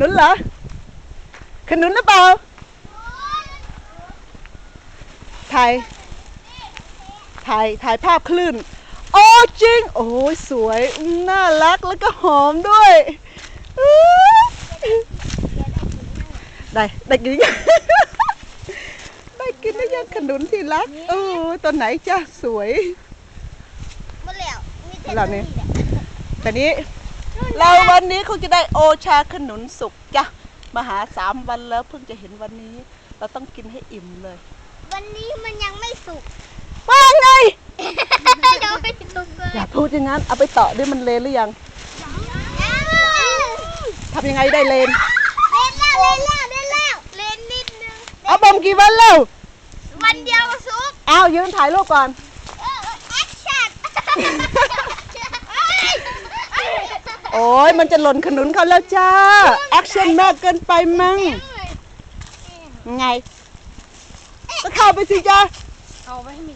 นุนเหรอขนุนหรือเปล่าถ่ายถ่ายถ่ายภาพคลื่น โอ้จริง โอ้ยสวยอืมน่ารักแล้วก็หอมด้วยอื้อได้ได้กินยังได้กินได้ยังขนุนที่รักเออตัวไหนจ้าสวยหมดแล้วมีแต่เหล่านี้แหละแต่นี้ เราวันนี้คงจะได้โอชาขนุนสุกจ้ะมาหาสามวันแล้วเพิ่งจะเห็นวันนี้ เราต้องกินให้อิ่มเลย วันนี้มันยังไม่สุกว่าไงยังไม่สุกเลยอย่าพูดอย่างนั้นเอาไปต่อด้วยมันเลนหรือยังทำยังไงได้เลน เล่นแล้วเล่นแล้วเล่นแล้วเล่นนิดนึงเอาบอมกี่วันแล้ววันเดียวสุก เอายืนถ่ายรูปก่อนแอคชั่นโอ้ยมันจะหล่นขนุนเขาแล้วจ้า แอคชั่นมากเกินไปมั้ง ไง ก็เข้าไปสิจ้า เอาไว้ให้มี